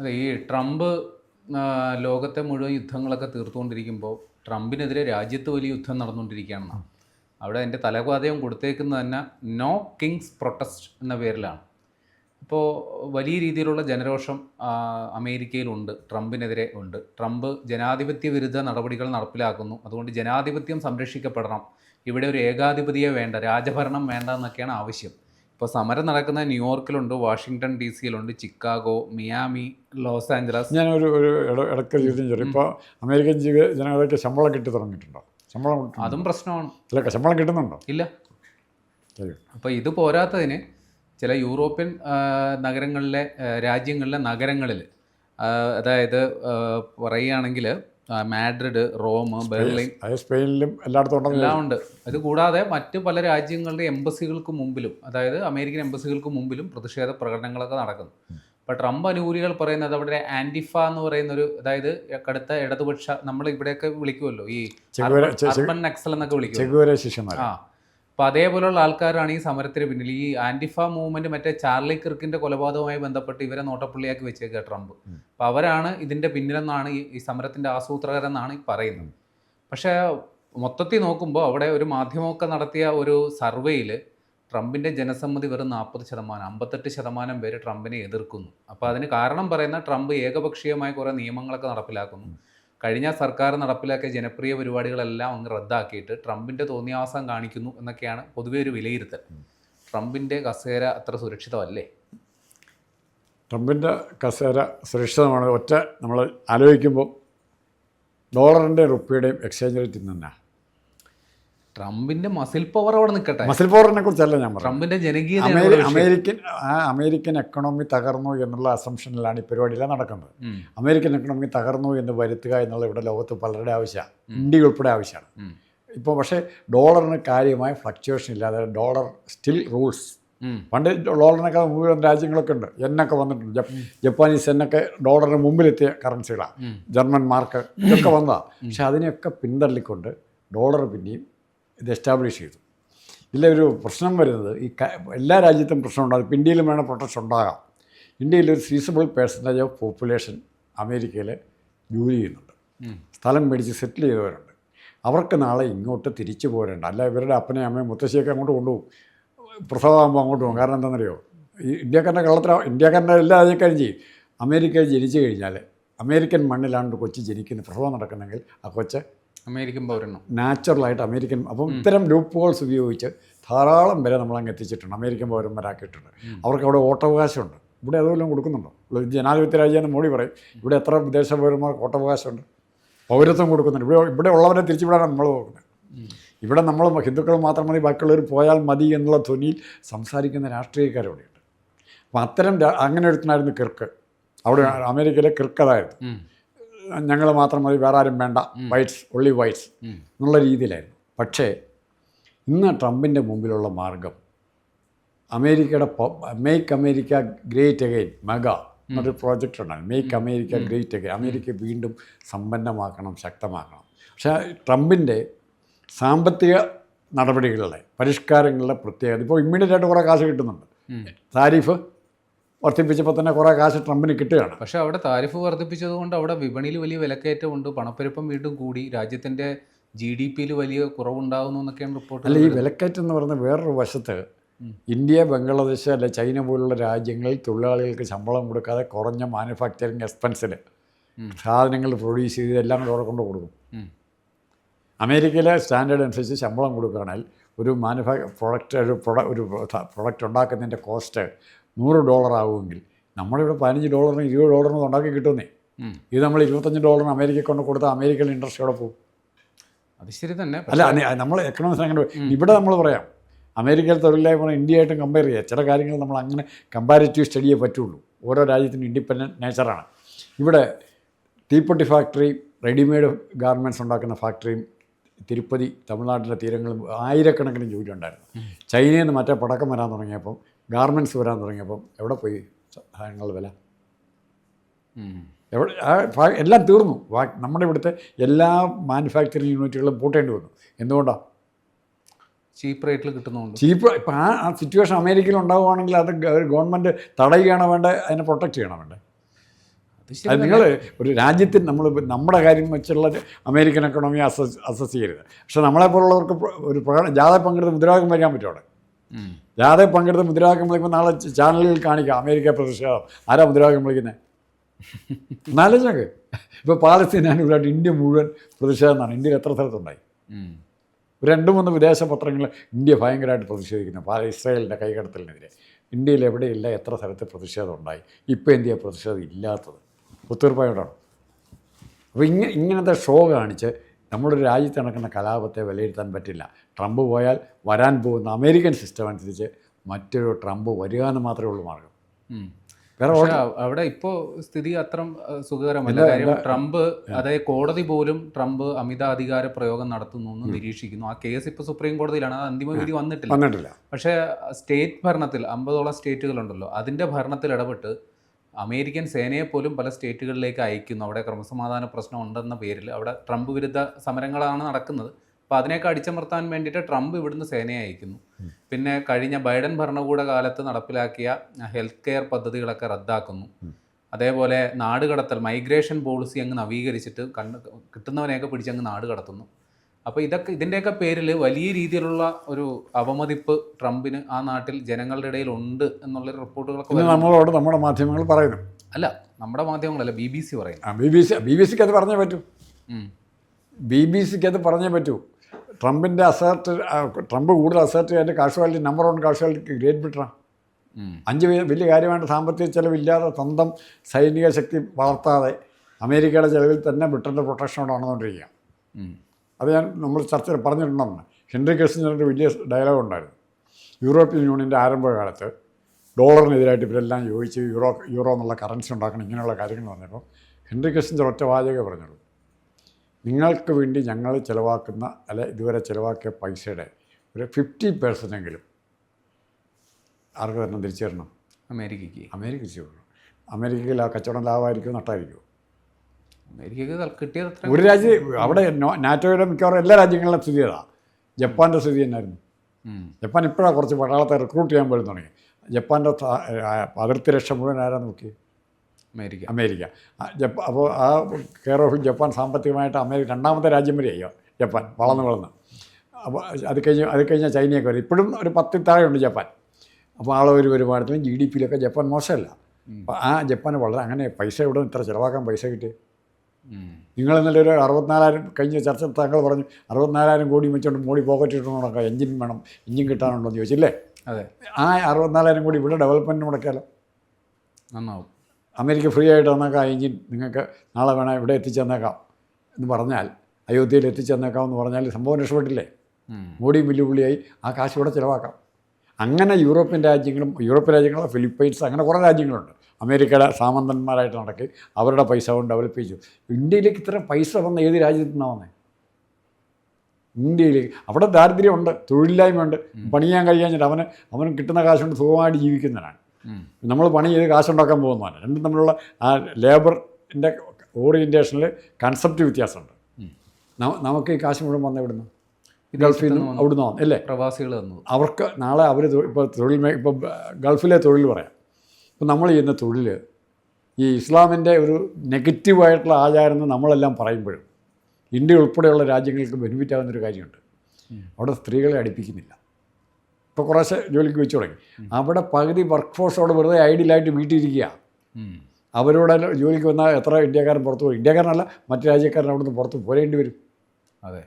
അതെ ഈ ട്രംപ് ലോകത്തെ മുഴുവൻ യുദ്ധങ്ങളൊക്കെ തീർത്തുകൊണ്ടിരിക്കുമ്പോൾ ട്രംപിനെതിരെ രാജ്യത്ത് വലിയ യുദ്ധം നടന്നുകൊണ്ടിരിക്കുകയാണെന്നാണ് അവിടെ എന്റെ തലപാതയം കൊടുത്തേക്കുന്നത് തന്നെ നോ കിങ്സ് പ്രൊട്ടസ്റ്റ് എന്ന പേരിലാണ്. ഇപ്പോൾ വലിയ രീതിയിലുള്ള ജനരോഷം അമേരിക്കയിലുണ്ട് ട്രംപിനെതിരെ ഉണ്ട്. ട്രംപ് ജനാധിപത്യ വിരുദ്ധ നടപടികൾ നടപ്പിലാക്കുന്നു. അതുകൊണ്ട് ജനാധിപത്യം സംരക്ഷിക്കപ്പെടണം. ഇവിടെ ഒരു ഏകാധിപതിയെ വേണ്ട രാജഭരണം വേണ്ട എന്നൊക്കെയാണ് ആവശ്യം. ഇപ്പോൾ സമരം നടക്കുന്ന ന്യൂയോർക്കിലുണ്ട് വാഷിങ്ടൺ ഡി സിയിലുണ്ട് ചിക്കാഗോ മിയാമി ലോസ് ആഞ്ചലസ്. ഞാനൊരു ഒരു ഒരു ഇട- ഇടയ്ക്ക് ചോദ്യം ചോദിച്ചു ഇപ്പോൾ അമേരിക്കൻ ജീവ ജനങ്ങൾക്ക് ശമ്പളം കിട്ടി തുടങ്ങിയിട്ടുണ്ടോ? ശമ്പളം അതും പ്രശ്നമാണ്. ഇല്ല ശമ്പളം കിട്ടുന്നുണ്ടോ? ഇല്ല. അപ്പോൾ ഇത് പോരാത്തതിന് ചില യൂറോപ്യൻ നഗരങ്ങളിലെ രാജ്യങ്ങളിലെ നഗരങ്ങളിൽ അതായത് പറയുകയാണെങ്കിൽ മാഡ്രിഡ് റോം ബെർലിൻ. സ്പെയിനിലും എല്ലായിടത്തും എല്ലാം ഉണ്ട്. ഇത് കൂടാതെ മറ്റ് പല രാജ്യങ്ങളുടെ എംബസികൾക്ക് മുമ്പിലും അതായത് അമേരിക്കൻ എംബസികൾക്ക് മുമ്പിലും പ്രതിഷേധ പ്രകടനങ്ങളൊക്കെ നടക്കുന്നു. അപ്പോൾ ട്രംപ് അനുകൂലികൾ പറയുന്നത് അവിടെ ആന്റിഫ എന്ന് പറയുന്ന ഒരു അതായത് കടുത്ത ഇടതുപക്ഷ നമ്മൾ ഇവിടെയൊക്കെ വിളിക്കുമല്ലോ ഈ അർബൻ നക്സൽ എന്നൊക്കെ വിളിക്കും ആ അപ്പോൾ അതേപോലെയുള്ള ആൾക്കാരാണ് ഈ സമരത്തിന് പിന്നിൽ. ഈ ആന്റിഫ മൂവ്മെന്റ് മറ്റേ ചാർലി ക്രിക്കിന്റെ കൊലപാതകവുമായി ബന്ധപ്പെട്ട് ഇവരെ നോട്ടപ്പുള്ളിയാക്കി വെച്ചേക്കുക ട്രംപ്. അപ്പോൾ അവരാണ് ഇതിന്റെ പിന്നിലെന്നാണ് ഈ സമരത്തിന്റെ ആസൂത്രകരെന്നാണ് ഈ പറയുന്നത്. പക്ഷേ മൊത്തത്തിൽ നോക്കുമ്പോൾ അവിടെ ഒരു മാധ്യമമൊക്കെ നടത്തിയ ഒരു സർവേയിൽ ട്രംപിന്റെ ജനസമ്മതി വെറും നാൽപ്പത് ശതമാനം അമ്പത്തെട്ട് ശതമാനം പേര് ട്രംപിനെ എതിർക്കുന്നു. അപ്പോൾ അതിന് കാരണം പറയുന്ന ട്രംപ് ഏകപക്ഷീയമായ കുറേ നിയമങ്ങളൊക്കെ നടപ്പിലാക്കുന്നു. കഴിഞ്ഞ സർക്കാർ നടപ്പിലാക്കിയ ജനപ്രിയ പരിപാടികളെല്ലാം അങ്ങ് റദ്ദാക്കിയിട്ട് ട്രംപിന്റെ തോന്നിയാസം കാണിക്കുന്നു എന്നൊക്കെയാണ് പൊതുവെ ഒരു വിലയിരുത്തൽ. ട്രംപിന്റെ കസേര അത്ര സുരക്ഷിതമല്ലേ? ട്രംപിന്റെ കസേര സുരക്ഷിതമാണ്. ഒറ്റ നമ്മൾ ആലോചിക്കുമ്പോൾ ഡോളറിന്റെ റുപ്പിയുടെയും എക്സ്ചേഞ്ച് റേറ്റ് തന്നെ ട്രംപിന്റെ മസിൽ പവർ അവിടെ നിൽക്കട്ടെ. മസിൽ പവറിനെ കുറിച്ചല്ല ഞാൻ പറഞ്ഞു ട്രംപിന്റെ ജനകീയ അമേരിക്കൻ ആ അമേരിക്കൻ എക്കണോമി തകർന്നു എന്നുള്ള അസംഷനിലാണ് ഈ പരിപാടിയെല്ലാം നടക്കുന്നത്. അമേരിക്കൻ എക്കണോമി തകർന്നു എന്ന് വരുത്തുക എന്നുള്ള ഇവിടെ ലോകത്ത് പലരുടെ ആവശ്യമാണ് ഇന്ത്യ ഉൾപ്പെടെ ആവശ്യമാണ്. ഇപ്പോൾ പക്ഷേ ഡോളറിന് കാര്യമായ ഫ്ലക്ച്വേഷൻ ഇല്ലാതെ ഡോളർ സ്റ്റിൽ റൂൾസ് പണ്ട് ഡോളറിനൊക്കെ മുഴുവൻ രാജ്യങ്ങളൊക്കെ ഉണ്ട്. എന്നൊക്കെ വന്നിട്ടുണ്ട്. ജപ്പ- ജപ്പാനീസ് എന്നൊക്കെ ഡോളറിന് മുമ്പിലെത്തിയ കറൻസികളാണ് ജർമ്മൻ മാർക്ക് ഇതൊക്കെ വന്നതാണ് പക്ഷെ അതിനെയൊക്കെ പിന്തള്ളിക്കൊണ്ട് ഡോളർ പിന്നെയും ഇത് എസ്റ്റാബ്ലിഷ് ചെയ്തു. ഇതിലൊരു പ്രശ്നം വരുന്നത് ഈ എല്ലാ രാജ്യത്തും പ്രശ്നം ഉണ്ടാകും. ഇന്ത്യയിലും വേണം പ്രൊട്ടക്ഷൻ ഉണ്ടാകാം. ഇന്ത്യയിൽ ഒരു സീസബിൾ പേഴ്സന്റേജ് ഓഫ് പോപ്പുലേഷൻ അമേരിക്കയിൽ ജോലി ചെയ്യുന്നുണ്ട്. സ്ഥലം മേടിച്ച് സെറ്റിൽ ചെയ്തവരുണ്ട്. അവർക്ക് നാളെ ഇങ്ങോട്ട് തിരിച്ചു പോരേണ്ട. അല്ല ഇവരുടെ അപ്പനെയും അമ്മയും മുത്തശ്ശിയൊക്കെ അങ്ങോട്ട് കൊണ്ടുപോകും. പ്രസവമാകുമ്പോൾ അങ്ങോട്ട് പോകും. കാരണം എന്താണെന്നറിയോ? ഈ ഇന്ത്യക്കാരന്റെ കള്ളത്തിൽ ഇന്ത്യക്കാരന്റെ എല്ലാ രാജ്യക്കാരും ചെയ്യും. അമേരിക്കയിൽ ജനിച്ചു കഴിഞ്ഞാൽ അമേരിക്കൻ മണ്ണിലാണ് കൊച്ചു കൊച്ച് ജനിക്കുന്ന. പ്രസവം നടക്കുന്നെങ്കിൽ ആ കൊച്ച് അമേരിക്കൻ പൗരനോ? നാച്ചുറലായിട്ട് അമേരിക്കൻ അപ്പം ഇത്തരം ലൂപ്പ് ഹോൾസ് ഉപയോഗിച്ച് ധാരാളം വരെ നമ്മളങ്ങ് എത്തിച്ചിട്ടുണ്ട്. അമേരിക്കൻ പൗരന്മാരാക്കിയിട്ടുണ്ട്. അവർക്ക് അവിടെ വോട്ടവകാശമുണ്ട്. ഇവിടെ അതുപോലെ കൊടുക്കുന്നുണ്ടോ? ജനാധിപത്യ രാജ്യമെന്ന് മോഡി പറയും. ഇവിടെ എത്ര വിദേശ പൗരന്മാർക്ക് വോട്ടവകാശമുണ്ട്? പൗരത്വം കൊടുക്കുന്നുണ്ട്. ഇവിടെ ഇവിടെ ഉള്ളവരെ തിരിച്ചുവിടാനാണ് നമ്മൾ നോക്കുന്നത്. ഇവിടെ നമ്മൾ ഹിന്ദുക്കൾ മാത്രം മതി ബാക്കിയുള്ളവർ പോയാൽ മതി എന്നുള്ള ധ്വനിയിൽ സംസാരിക്കുന്ന രാഷ്ട്രീയക്കാരവിടെയുണ്ട്. അപ്പം അത്തരം അങ്ങനെ ഒരുത്തനായിരുന്നു കിർക്ക്. അവിടെ അമേരിക്കയിലെ കിർക്ക് അതായിരുന്നു ഞങ്ങൾ മാത്രം മതി വേറെ ആരും വേണ്ട വൈറ്റ്സ് ഒള്ളി വൈറ്റ്സ് എന്നുള്ള രീതിയിലായിരുന്നു. പക്ഷേ ഇന്ന് ട്രംപിന്റെ മുമ്പിലുള്ള മാർഗം അമേരിക്കയുടെ make America great again MAGA എന്നൊരു project ഉണ്ടാണ് make America great again America വീണ്ടും സമ്പന്നമാക്കണം ശക്തമാക്കണം. പക്ഷേ ട്രംപിന്റെ സാമ്പത്തിക നടപടികളുടെ പരിഷ്കാരങ്ങളുടെ പ്രത്യേകത ഇപ്പോൾ ഇമ്മീഡിയറ്റ് ആയിട്ട് കുറേ കാശ് കിട്ടുന്നുണ്ട്. താരിഫ് വർദ്ധിപ്പിച്ചപ്പോൾ തന്നെ കുറേ കാശ് ട്രംപിന് കിട്ടുകയാണ്. പക്ഷേ അവിടെ താരിഫ് വർദ്ധിപ്പിച്ചത് കൊണ്ട് അവിടെ വിപണിയിൽ വലിയ വിലക്കയറ്റമുണ്ട് പണപ്പെരുപ്പം വീണ്ടും കൂടി. രാജ്യത്തിന്റെ ജി ഡി പിയിൽ വലിയ കുറവുണ്ടാകുന്നു എന്നൊക്കെയാണ് റിപ്പോർട്ട് അല്ല ഈ വിലക്കയറ്റം എന്ന് പറയുന്ന വേറൊരു വശത്ത് ഇന്ത്യ ബംഗ്ലാദേശ് അല്ലെ ചൈന പോലുള്ള രാജ്യങ്ങളിൽ തൊഴിലാളികൾക്ക് ശമ്പളം കൊടുക്കാതെ കുറഞ്ഞ മാനുഫാക്ചറിങ് എക്സ്പെൻസിൽ സാധനങ്ങൾ പ്രൊഡ്യൂസ് ചെയ്ത് എല്ലാം കൂടെ കൊണ്ട് കൊടുക്കും. അമേരിക്കയിലെ സ്റ്റാൻഡേർഡ് അനുസരിച്ച് ശമ്പളം കൊടുക്കുകയാണെങ്കിൽ ഒരു മാനുഫാ പ്രൊഡക്റ്റ് ഒരു പ്രൊഡ ഒരു പ്രൊഡക്റ്റ് ഉണ്ടാക്കുന്നതിന്റെ കോസ്റ്റ് നൂറ് ഡോളർ ആവുമെങ്കിൽ നമ്മളിവിടെ പതിനഞ്ച് ഡോളറിന് ഇരുപത് ഡോളറിന് ഉണ്ടാക്കി കിട്ടുന്നേ. ഇത് നമ്മൾ ഇരുപത്തഞ്ച് ഡോളറിന് അമേരിക്ക കൊണ്ട് കൊടുത്താൽ അമേരിക്കൻ ഇൻട്രസ്റ്റ് അവിടെ പോകും? അത് ശരി തന്നെ. അല്ല നമ്മൾ എക്കണോമിക്സ് അങ്ങനെ ഇവിടെ നമ്മൾ പറയാം. അമേരിക്കയിൽ തൊഴിലില്ലായ്മ ഇന്ത്യയായിട്ടും കമ്പയർ ചെയ്യുക ചില കാര്യങ്ങൾ നമ്മൾ അങ്ങനെ കമ്പാരിറ്റീവ് സ്റ്റഡിയേ പറ്റുള്ളൂ. ഓരോ രാജ്യത്തിനും ഇൻഡിപെൻഡന്റ് നേച്ചറാണ് ഇവിടെ തീപ്പെട്ടി ഫാക്ടറി റെഡിമെയ്ഡ് ഗാർമെന്റ്സ് ഉണ്ടാക്കുന്ന ഫാക്ടറിയും തിരുപ്പതി തമിഴ്നാട്ടിലെ തീരങ്ങളും ആയിരക്കണക്കിന് ജോലി ഉണ്ടായിരുന്നു ചൈനയിൽ നിന്ന് മറ്റേ പടക്കം വരാൻ തുടങ്ങിയപ്പം ഗാർമെന്റ്സ് വരാൻ തുടങ്ങിയപ്പം എവിടെ പോയി? സാധനങ്ങളുടെ വില. എവിടെ എല്ലാം തീർന്നു. നമ്മുടെ ഇവിടുത്തെ എല്ലാ മാനുഫാക്ചറിങ് യൂണിറ്റുകളും പൂട്ടേണ്ടി വന്നു. എന്തുകൊണ്ടാണ് ചീപ്പ് റേറ്റിൽ കിട്ടുന്നുണ്ട്. ചീപ്പ് ഇപ്പം ആ ആ സിറ്റുവേഷൻ അമേരിക്കയിൽ ഉണ്ടാവുകയാണെങ്കിൽ അത് ഗവൺമെന്റ് തടയുകയാണ് വേണ്ടത് അതിനെ പ്രൊട്ടക്റ്റ് ചെയ്യണം വേണ്ടത് അത് നിങ്ങൾ ഒരു രാജ്യത്തിന് നമ്മൾ നമ്മുടെ കാര്യം വെച്ചുള്ള അമേരിക്കൻ എക്കണോമി അസസ് അസസ് ചെയ്യരുത്. പക്ഷെ നമ്മളെപ്പോലുള്ളവർക്ക് ഒരു പ്രകടനം ജാഥ പങ്കെടുത്ത് മുദ്രാവാക്യം വരാൻ പറ്റും അവിടെ? ജാഥ പങ്കെടുത്ത് മുദ്രാവാക്യം വിളിക്കുമ്പോൾ നാളെ ചാനലുകൾ കാണിക്കാം. അമേരിക്ക പ്രതിഷേധം ആരാ മുദ്രാവാക്യം വിളിക്കുന്നത് എന്നാലോചനക്ക് ഇപ്പോൾ പാലസ്തീൻ അനുകൂലമായിട്ട് ഇന്ത്യ മുഴുവൻ പ്രതിഷേധമാണ് ഇന്ത്യയിൽ എത്ര സ്ഥലത്തുണ്ടായി? രണ്ട് മൂന്ന് വിദേശ പത്രങ്ങൾ ഇന്ത്യ ഭയങ്കരമായിട്ട് പ്രതിഷേധിക്കുന്നു. പാല ഇസ്രായേലിന്റെ കൈകടത്തലിനെതിരെ. ഇന്ത്യയിൽ എവിടെയില്ല എത്ര സ്ഥലത്ത് പ്രതിഷേധം ഉണ്ടായി? ഇപ്പോൾ ഇന്ത്യ പ്രതിഷേധം ഇല്ലാത്തത്? ഒത്തീർപ്പായോടാണ് അപ്പോൾ ഇങ്ങനെ ഇങ്ങനത്തെ ഷോ കാണിച്ച് നമ്മുടെ രാജ്യത്ത് നടക്കുന്ന കലാപത്തെ വിലയിരുത്താൻ പറ്റില്ല. ട്രംപ് പോയാൽ വരാൻ പോകുന്ന അമേരിക്കൻ സിസ്റ്റം അനുസരിച്ച് മറ്റൊരു ട്രംപ് വരിക എന്ന് മാത്രമേ ഉള്ളൂ മാർഗം. വേറെ അവിടെ ഇപ്പോ സ്ഥിതി അത്ര സുഖകരമല്ല. കാര്യം ട്രംപ് അതായത് കോടതി പോലും ട്രംപ് അമിത അധികാര പ്രയോഗം നടത്തുന്നു എന്ന് നിരീക്ഷിക്കുന്നു. ആ കേസ് ഇപ്പൊ സുപ്രീം കോടതിയിലാണ്. അത് അന്തിമ വിധി വന്നിട്ടില്ല. വന്നിട്ടില്ല. പക്ഷേ സ്റ്റേറ്റ് ഭരണത്തിൽ അമ്പതോളം സ്റ്റേറ്റുകളുണ്ടല്ലോ. അതിന്റെ ഭരണത്തിൽ ഇടപെട്ട് അമേരിക്കൻ സേനയെ പോലും പല സ്റ്റേറ്റുകളിലേക്ക് അയക്കുന്നു. അവിടെ ക്രമസമാധാന പ്രശ്നം ഉണ്ടെന്ന പേരിൽ അവിടെ ട്രംപ് വിരുദ്ധ സമരങ്ങളാണ് നടക്കുന്നത്. അപ്പോൾ അതിനെയൊക്കെ അടിച്ചമർത്താൻ വേണ്ടിയിട്ട് ട്രംപ് ഇവിടുന്ന് സേനയെ അയക്കുന്നു. പിന്നെ കഴിഞ്ഞ ബൈഡൻ ഭരണകൂട കാലത്ത് നടപ്പിലാക്കിയ ഹെൽത്ത് കെയർ പദ്ധതികളൊക്കെ റദ്ദാക്കുന്നു. അതേപോലെ നാടുകടത്തൽ മൈഗ്രേഷൻ പോളിസി അങ്ങ് നവീകരിച്ചിട്ട് കണ്ണ് കിട്ടുന്നവനെയൊക്കെ പിടിച്ച് അങ്ങ് നാട് കടത്തുന്നു. അപ്പോൾ ഇതൊക്കെ ഇതിന്റെയൊക്കെ പേരിൽ വലിയ രീതിയിലുള്ള ഒരു അവമതിപ്പ് ട്രംപിന് ആ നാട്ടിൽ ജനങ്ങളുടെ ഇടയിൽ ഉണ്ട് എന്നുള്ള റിപ്പോർട്ടുകളൊക്കെ. നമ്മളോട് നമ്മുടെ മാധ്യമങ്ങൾ പറയുന്നു. അല്ല നമ്മുടെ മാധ്യമങ്ങളല്ല ബി ബി സി പറയുന്നു. B B C B B സിക്ക് അത് പറഞ്ഞേ പറ്റൂ. ബി ബി സിക്ക് അത് പറഞ്ഞേ പറ്റൂ. ട്രംപിന്റെ അസേർട്ട് ട്രംപ് കൂടുതൽ അസേർട്ട് ചെയ്യാൻ casualty number one casualty great ബ്രിട്ടനാണ്. അഞ്ച് വലിയ കാര്യമായിട്ട് സാമ്പത്തിക ചെലവില്ലാതെ സ്വന്തം സൈനിക ശക്തി വളർത്താതെ അമേരിക്കയുടെ ചെലവിൽ തന്നെ ബ്രിട്ടന്റെ പ്രൊട്ടക്ഷനോട് നടന്നുകൊണ്ടിരിക്കുക ഉം. അത് ഞാൻ നമ്മൾ ചർച്ചയിൽ പറഞ്ഞിട്ടുണ്ടെന്ന്. ഹെൻറി കിസിഞ്ചറിന്റെ വലിയ ഡയലോഗ് ഉണ്ടായിരുന്നു. യൂറോപ്യൻ യൂണിയന്റെ ആരംഭകാലത്ത് ഡോളറിനെതിരായിട്ട് ഇവരെല്ലാം യോജിച്ച് യൂറോ യൂറോ എന്നുള്ള കറൻസി ഉണ്ടാക്കണം ഇങ്ങനെയുള്ള കാര്യങ്ങൾ പറഞ്ഞപ്പോൾ ഹെൻറി കിസിഞ്ചർ ഒറ്റ വാചകമേ പറഞ്ഞുള്ളൂ. നിങ്ങൾക്ക് വേണ്ടി ഞങ്ങൾ ചിലവാക്കുന്ന അല്ലെ ഇതുവരെ ചിലവാക്കിയ പൈസയുടെ ഒരു ഫിഫ്റ്റി പെർസെന്റെങ്കിലും ആർക്ക് തരണം തിരിച്ചു തരണം അമേരിക്കയ്ക്ക് അമേരിക്ക ചെയ്യണം അമേരിക്കയിൽ ആ കച്ചവടം ലാഭമായിരിക്കും നഷ്ടമായിരിക്കും അമേരിക്കയ്ക്ക് ഒരു രാജ്യം അവിടെ നാറ്റോയുടെ മിക്കവാറും എല്ലാ രാജ്യങ്ങളിലും സ്ഥിതി അതാ. ജപ്പാന്റെ സ്ഥിതി തന്നെയായിരുന്നു ജപ്പാൻ ഇപ്പോഴാണ് കുറച്ച് പട്ടാളത്തെ റിക്രൂട്ട് ചെയ്യാൻ പോലും തുടങ്ങി. ജപ്പാന്റെ അതിർത്തി രക്ഷ മുഴുവൻ ആരാ നോക്കി അമേരിക്ക. അമേരിക്ക. ജപ്പാൻ അപ്പോൾ ആ കെയർ ഓഫ് ജപ്പാൻ സാമ്പത്തികമായിട്ട് അമേരിക്ക രണ്ടാമത്തെ രാജ്യം വരെയോ ജപ്പാൻ വളർന്ന് വളർന്ന്. അപ്പോൾ അത് കഴിഞ്ഞ് അത് കഴിഞ്ഞാൽ ചൈനയൊക്കെ വരും. ഇപ്പോഴും ഒരു പത്തിൽ താഴെയുണ്ട് ജപ്പാൻ. അപ്പോൾ ആളൊരു വരുമാനത്തിലും ജി ഡി പിയിലൊക്കെ ജപ്പാൻ മോശമല്ല. അപ്പോൾ ആ ജപ്പാൻ വളരെ അങ്ങനെ പൈസ ഇവിടെ ഇത്ര ചിലവാക്കാൻ പൈസ കിട്ടി. നിങ്ങൾ ഇന്നലെ ഒരു അറുപത്തിനാലായിരം കഴിഞ്ഞ ചർച്ച താങ്കൾ പറഞ്ഞു അറുപത്തിനാലായിരം കോടി വെച്ചുകൊണ്ട് മോഡി പോക്കറ്റ് ഇട്ട് എഞ്ചിൻ വേണം എഞ്ചിൻ കിട്ടാനുണ്ടോ എന്ന് ചോദിച്ചില്ലേ? അതെ. ആ അറുപത്തിനാലായിരം കോടി ഇവിടെ ഡെവലപ്മെന്റ് മുടക്കിയാലോ? നന്നാവും. അമേരിക്ക ഫ്രീ ആയിട്ട് തന്നേക്കാം എഞ്ചിൻ നിങ്ങൾക്ക് നാളെ വേണം ഇവിടെ എത്തിച്ചെന്നേക്കാം എന്ന് പറഞ്ഞാൽ അയോധ്യയിൽ എത്തിച്ചെന്നേക്കാം എന്ന് പറഞ്ഞാൽ സംഭവം രക്ഷപ്പെട്ടില്ലേ. മോഡിയും വെല്ലുവിളിയായി ആ കാശ് ഇവിടെ ചിലവാക്കാം. അങ്ങനെ യൂറോപ്യൻ രാജ്യങ്ങളും യൂറോപ്യൻ രാജ്യങ്ങളും ഫിലിപ്പൈൻസ് അങ്ങനെ കുറേ രാജ്യങ്ങളുണ്ട്. അമേരിക്കയുടെ സാമന്തന്മാരായിട്ട് നടക്കി അവരുടെ പൈസ കൊണ്ട് ഡെവലപ്പ് ചെയ്തു ഇന്ത്യയിലേക്ക് ഇത്ര പൈസ വന്ന ഏത് രാജ്യത്തു നിന്നാണ് വന്നേ? ഇന്ത്യയിലേക്ക്. അവിടെ ദാരിദ്ര്യമുണ്ട് തൊഴിലില്ലായ്മയുണ്ട്. പണിയാൻ കഴിയാഞ്ഞിട്ട് അവന് അവന് കിട്ടുന്ന കാശുകൊണ്ട് സുഖമായിട്ട് ജീവിക്കുന്നവനാണ്. ഉം. നമ്മൾ പണി ചെയ്ത് കാശുണ്ടാക്കാൻ പോകുന്നതാണ് രണ്ടും തമ്മിലുള്ള ആ ലേബറിന്റെ ഓറിയന്റേഷനിൽ കൺസെപ്റ്റ് വ്യത്യാസമുണ്ട്. നമുക്ക് ഈ കാശ് മുഴുവൻ വന്ന ഇവിടുന്ന് ഗൾഫിൽ നിന്ന് അവിടുന്ന് വന്നു. അല്ലേ? പ്രവാസികൾ വന്നു. അവർക്ക് നാളെ അവർ ഇപ്പോൾ തൊഴിൽ മേ ഇപ്പോൾ ഗൾഫിലെ തൊഴിൽ പറയാം. ഇപ്പം നമ്മൾ ചെയ്യുന്ന തൊഴിൽ ഈ ഇസ്ലാമിന്റെ ഒരു നെഗറ്റീവായിട്ടുള്ള ആചാരം എന്ന് നമ്മളെല്ലാം പറയുമ്പോഴും ഇന്ത്യ ഉൾപ്പെടെയുള്ള രാജ്യങ്ങൾക്ക് ബെനിഫിറ്റ് ആകുന്നൊരു കാര്യമുണ്ട്. അവിടെ സ്ത്രീകളെ അടുപ്പിക്കുന്നില്ല. ഇപ്പോൾ കുറേശ്ശെ ജോലിക്ക് വെച്ച് തുടങ്ങി. അവിടെ പകുതി വർക്ക് ഫോഴ്സോട് വെറുതെ ഐഡിയലായിട്ട് വീട്ടിലിരിക്കുക. അവരോട് ജോലിക്ക് വന്നാൽ എത്ര ഇന്ത്യക്കാരൻ പുറത്ത് പോകും ഇന്ത്യക്കാരനല്ല മറ്റു രാജ്യക്കാരൻ അവിടുന്ന് പുറത്ത് പോരേണ്ടി വരും. അതെ.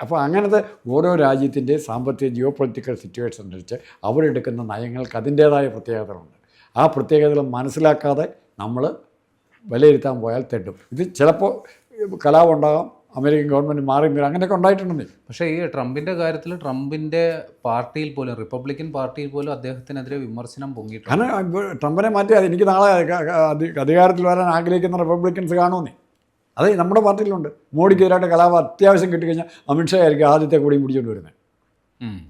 അപ്പോൾ അങ്ങനത്തെ ഓരോ രാജ്യത്തിന്റെ സാമ്പത്തിക ജിയോ പൊളിറ്റിക്കൽ സിറ്റുവേഷൻ അനുസരിച്ച് അവരെടുക്കുന്ന നയങ്ങൾക്ക് അതിന്റേതായ പ്രത്യേകതകളുണ്ട്. ആ പ്രത്യേകതകൾ മനസ്സിലാക്കാതെ നമ്മൾ വിലയിരുത്താൻ പോയാൽ തെട്ടും ഇത് ചിലപ്പോൾ കലാപം ഉണ്ടാകാം അമേരിക്കൻ ഗവൺമെന്റ് മാറി അങ്ങനെയൊക്കെ ഉണ്ടായിട്ടുണ്ടെന്നേ. പക്ഷേ ഈ ട്രംപിന്റെ കാര്യത്തിൽ ട്രംപിന്റെ പാർട്ടിയിൽ പോലും റിപ്പബ്ലിക്കൻ പാർട്ടിയിൽ പോലും അദ്ദേഹത്തിനെതിരെ വിമർശനം പൊങ്ങിയിട്ടുണ്ട്. കാരണം ട്രംപിനെ മാറ്റി അത് എനിക്ക് നാളെ അധികാരത്തിൽ വരാൻ ആഗ്രഹിക്കുന്ന റിപ്പബ്ലിക്കൻസ് കാണുമെന്നേ. അത് നമ്മുടെ പാർട്ടിയിലുണ്ട്. മോഡിക്കെതിരായിട്ട് കലാപം അത്യാവശ്യം കിട്ടിക്കഴിഞ്ഞാൽ അമിത്ഷാ ആയിരിക്കും ആദ്യത്തെ കൂടിയും പിടിച്ചുകൊണ്ട് വരുന്നത്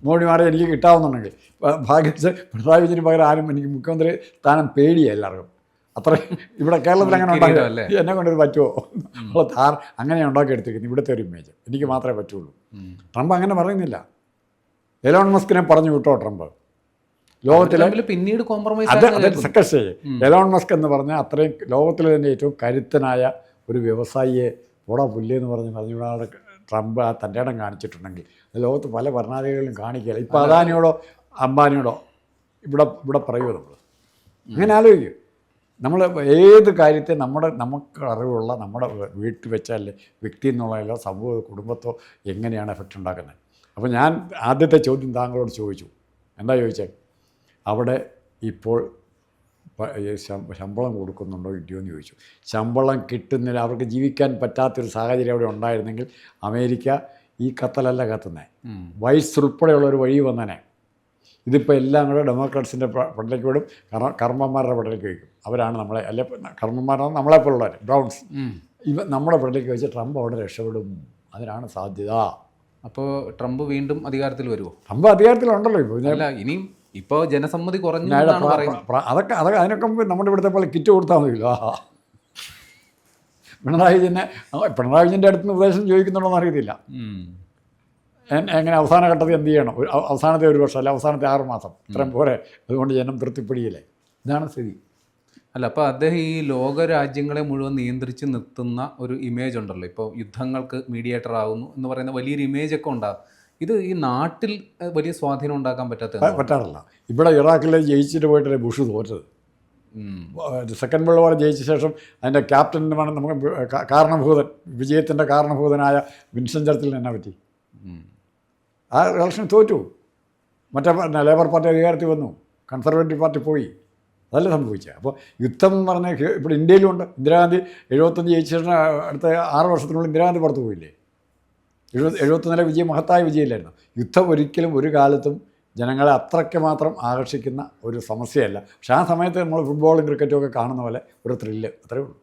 മോഡി മാറി എനിക്ക് കിട്ടാവുന്നുണ്ടെങ്കിൽ. ഭാഗ്യവശ പിണറായി വിജയന് പകരം ആരും എനിക്ക് മുഖ്യമന്ത്രി സ്ഥാനം പേടിയാണ് എല്ലാവർക്കും. അത്ര ഇവിടെ കേരളത്തിൽ അങ്ങനെ ഉണ്ടാക്കി? എന്നെ കൊണ്ടൊരു പറ്റുമോ? നമ്മൾ ധാർ അങ്ങനെ ഉണ്ടാക്കിയെടുത്തിരിക്കുന്നു ഇവിടുത്തെ ഒരു ഇമേജ് എനിക്ക് മാത്രമേ പറ്റുള്ളൂ. ട്രംപ് അങ്ങനെ പറയുന്നില്ല. എലോൺ മസ്കിനെ പറഞ്ഞു വിട്ടോ ട്രംപ്? ലോകത്തിലെ പിന്നീട് കോംപ്രമൈസ് അത് അത് സെക്കൻഡ് എലോൺ മസ്ക് എന്ന് പറഞ്ഞാൽ അത്രയും ലോകത്തിലെ തന്നെ ഏറ്റവും കരുത്തനായ ഒരു വ്യവസായിയെ പോടാ പുല്ലേ എന്ന് പറഞ്ഞ് പറഞ്ഞുകൂടാതെ ട്രംപ് ആ തന്റെ ഇടം കാണിച്ചിട്ടുണ്ടെങ്കിൽ അത് ലോകത്ത് പല ഭരണാധികാരികളും കാണിക്കുകയില്ല. ഇപ്പോൾ അദാനിയോടോ അംബാനിയോടോ ഇവിടെ ഇവിടെ പറയുമോ നമ്മൾ? അങ്ങനെ ആലോചിക്കും. നമ്മൾ ഏത് കാര്യത്തെ നമ്മുടെ നമുക്ക് അറിവുള്ള നമ്മുടെ വീട്ടിൽ വെച്ചാൽ വ്യക്തി എന്നുള്ളതല്ല സമൂഹ കുടുംബത്തോ എങ്ങനെയാണ് എഫക്റ്റ് ഉണ്ടാക്കുന്നത്? അപ്പോൾ ഞാൻ ആദ്യത്തെ ചോദ്യം താങ്കളോട് ചോദിച്ചു. എന്താ ചോദിച്ചത് അവിടെ ഇപ്പോൾ ശമ്പളം കൊടുക്കുന്നുണ്ടോ ഇല്ലയോ എന്ന് ചോദിച്ചു. ശമ്പളം കിട്ടുന്നില്ല അവർക്ക് ജീവിക്കാൻ പറ്റാത്തൊരു സാഹചര്യം അവിടെ ഉണ്ടായിരുന്നെങ്കിൽ അമേരിക്ക ഈ കത്തലല്ല കത്തുന്നത് വൈസ് ഉൾപ്പെടെയുള്ള ഒരു വഴി വന്നനെ. ഇതിപ്പോൾ എല്ലാം കൂടെ ഡെമോക്രാറ്റ്സിന്റെ പട്ടിലേക്ക് വിടും. കർമ്മ കർമ്മന്മാരുടെ പട്ടിലേക്ക് വയ്ക്കും. അവരാണ് നമ്മളെ അല്ലെ കർമ്മന്മാരാണ് നമ്മളെപ്പോലുള്ളവർ ബ്രൗൺസ്. ഇവ നമ്മുടെ പട്ടിലേക്ക് വെച്ച് ട്രംപ് അവിടെ രക്ഷപ്പെടും. അതിനാണ് സാധ്യത. അപ്പോൾ ട്രംപ് വീണ്ടും അധികാരത്തിൽ വരുമോ ട്രംപ് അധികാരത്തിലുണ്ടല്ലോ ഇപ്പോൾ അല്ല ഇനിയും ഇപ്പോൾ ജനസമ്മതി കുറഞ്ഞു അതൊക്കെ അതൊക്കെ അതിനൊക്കെ നമ്മുടെ ഇവിടുത്തെ പോലെ കിറ്റ് കൊടുത്താൽ മതിയല്ലോ. പിണറായി വിജയനെ പിണറായി വിജയന്റെ അടുത്ത് നിർദ്ദേശം ചോദിക്കുന്നുണ്ടോ എന്ന് അറിയത്തില്ല എങ്ങനെ അവസാന ഘട്ടത്തിൽ എന്ത് ചെയ്യണം? ഒരു അവസാനത്തെ ഒരു വർഷം അല്ല അവസാനത്തെ ആറ് മാസം. ഇത്രയും പോരെ. അതുകൊണ്ട് ജനം തൃപ്തിപ്പെടിയില്ലേ? ഇതാണ് സ്ഥിതി. അല്ല അപ്പോൾ അദ്ദേഹം ഈ ലോക രാജ്യങ്ങളെ മുഴുവൻ നിയന്ത്രിച്ച് നിർത്തുന്ന ഒരു ഇമേജ് ഉണ്ടല്ലോ. ഇപ്പോൾ യുദ്ധങ്ങൾക്ക് മീഡിയേറ്റർ ആകുന്നു എന്ന് പറയുന്ന വലിയൊരു ഇമേജ് ഒക്കെ ഉണ്ടാകും ഇത് ഈ നാട്ടിൽ വലിയ സ്വാധീനം ഉണ്ടാക്കാൻ പറ്റാത്ത പറ്റാറില്ല. ഇവിടെ ഇറാഖിൽ ജയിച്ചിട്ട് പോയിട്ടല്ലേ ബുഷ് തോറ്റത്? സെക്കൻഡ് വേൾഡ് വാർ ജയിച്ച ശേഷം അതിന്റെ ക്യാപ്റ്റനുമാണ് നമുക്ക് കാരണഭൂതൻ വിജയത്തിന്റെ കാരണഭൂതനായ വിൻസൻ ചർച്ചിൽ എന്നെ പറ്റി? ആ ഇലക്ഷൻ തോറ്റു. മറ്റേ ലേബർ പാർട്ടി അധികാരത്തിൽ വന്നു. കൺസർവേറ്റീവ് പാർട്ടി പോയി. അതല്ല സംഭവിച്ചത് അപ്പോൾ യുദ്ധം എന്ന് പറഞ്ഞാൽ ഇപ്പോൾ ഇന്ത്യയിലുണ്ട്. ഇന്ദിരാഗാന്ധി എഴുപത്തഞ്ച് ജയിച്ച ശേഷം അടുത്ത ആറ് വർഷത്തിനുള്ളിൽ ഇന്ദിരാഗാന്ധി പുറത്തു പോയില്ലേ? എഴുപത് എഴുപത്തൊന്നിലെ വിജയം മഹത്തായ വിജയമില്ലായിരുന്നു. യുദ്ധം ഒരിക്കലും ഒരു കാലത്തും ജനങ്ങളെ അത്രയ്ക്ക് മാത്രം ആകർഷിക്കുന്ന ഒരു സമസ്യയല്ല. പക്ഷേ ആ സമയത്ത് നമ്മൾ ഫുട്ബോളും ക്രിക്കറ്റും ഒക്കെ കാണുന്ന പോലെ ഒരു ത്രില്ല് അത്രയേ ഉള്ളൂ.